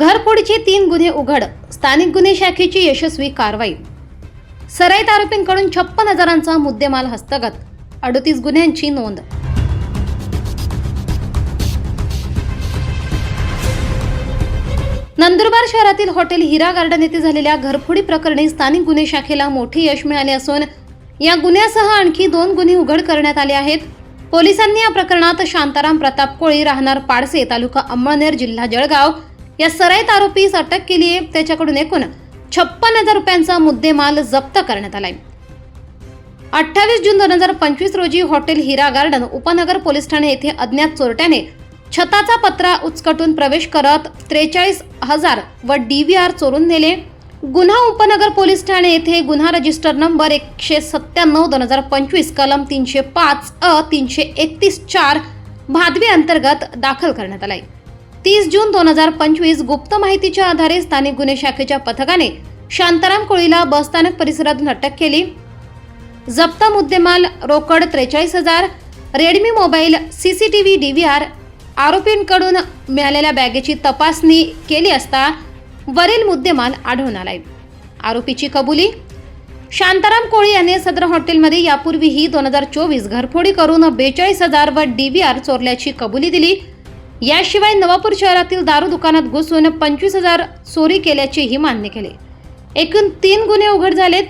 घरफोडीचे तीन गुन्हे उघड. स्थानिक गुन्हे शाखेची यशस्वी कारवाई. सराईत आरोपींकडून छप्पन हजारांचा मुद्देमाल हस्तगत. अडतीस गुन्ह्यांची नोंद. नंदुरबार शहरातील हॉटेल हिरा गार्डन येथे झालेल्या घरफोडी प्रकरणी स्थानिक गुन्हे शाखेला मोठे यश मिळाले असून या गुन्ह्यासह आणखी दोन गुन्हे उघड करण्यात आले आहेत. पोलिसांनी या प्रकरणात शांताराम प्रताप कोळी राहणार पाडसे तालुका अंमळनेर जिल्हा जळगाव या सराईत आरोपीस अटक केली आहे. त्याच्याकडून एकूण छप्पन हजार रुपयांचा मुद्देमाल जप्त करण्यात आलाय. अठ्ठावीस जून दोन हजार पंचवीस रोजी hotel Hira garden Upnagar police Thane येथे अज्ञात चोरट्याने छताचा पत्रा उचकटून प्रवेश करत त्रेचाळीस हजार व डी व्ही आर चोरून नेले. गुन्हा उपनगर पोलीस ठाणे येथे गुन्हा रजिस्टर नंबर एकशे सत्त्याण्णव दोन हजार पंचवीस कलम तीनशे पाच अ तीनशे एकतीस चार भादवी अंतर्गत दाखल करण्यात आलाय. तीस जून दोन हजार पंचवीस गुप्त माहितीच्या आधारे स्थानिक गुन्हे शाखेच्या पथकाने शांताराम कोळीला बसस्थानक परिसरातून अटक केली. जप्त मुद्देमाल रोकड त्रेचाळीस हजार Redmi mobile C C T V D V R आरोपींकडून मिळालेल्या बॅगेची तपासणी केली असता वरील मुद्देमाल आढळून आलाय. आरोपीची कबुली शांताराम कोळी यांनी सदर हॉटेलमध्ये यापूर्वीही दोन हजार चोवीस घरफोडी करून बेचाळीस हजार व डी व्ही आर चोरल्याची कबुली दिली. याशिवाय नवापूर शहरातील दारू दुकानात घुसून पंचवीस हजार चोरी केल्याचेही मान्य केले. एकूण तीन गुन्हे उघड झालेत.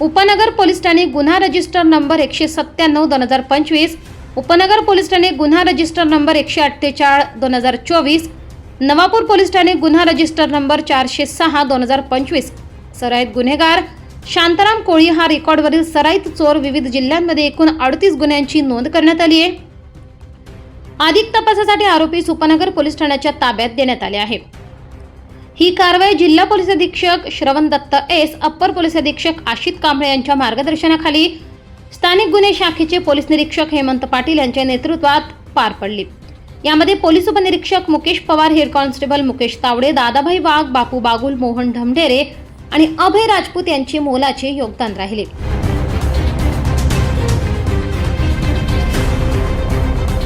उपनगर पोलीस ठाणे गुन्हा रजिस्टर नंबर एकशे सत्त्याण्णव दोन हजार पंचवीस उपनगर पोलीस ठाणे गुन्हा रजिस्टर नंबर एकशे अठ्ठेचाळ दोन हजार चोवीस नवापूर पोलीस ठाणे गुन्हा रजिस्टर नंबर चारशे सहा दोन हजार पंचवीस. सराईत गुन्हेगार शांताराम कोळी हा रेकॉर्डवरील सराईत चोर विविध जिल्ह्यांमध्ये एकूण अडतीस गुन्ह्यांची नोंद करण्यात आली आहे. अधिक तपासासाठी आरोपी सुपनगर पोलीस ठाण्याच्या ताब्यात देण्यात आले आहे ही कारवाई जिल्हा पोलीस अधीक्षक श्रवण दत्त एस अप्पर पोलीस अधीक्षक आशित कांबळे यांच्या मार्गदर्शनाखाली स्थानिक गुन्हे शाखेचे पोलीस निरीक्षक हेमंत पाटील यांच्या नेतृत्वात पार पडली. यामध्ये पोलीस उपनिरीक्षक मुकेश पवार हेड कॉन्स्टेबल मुकेश तावडे दादाभाई वाघ बापू बागुल मोहन ढमढेरे आणि अभय राजपूत यांचे मोलाचे योगदान राहिले.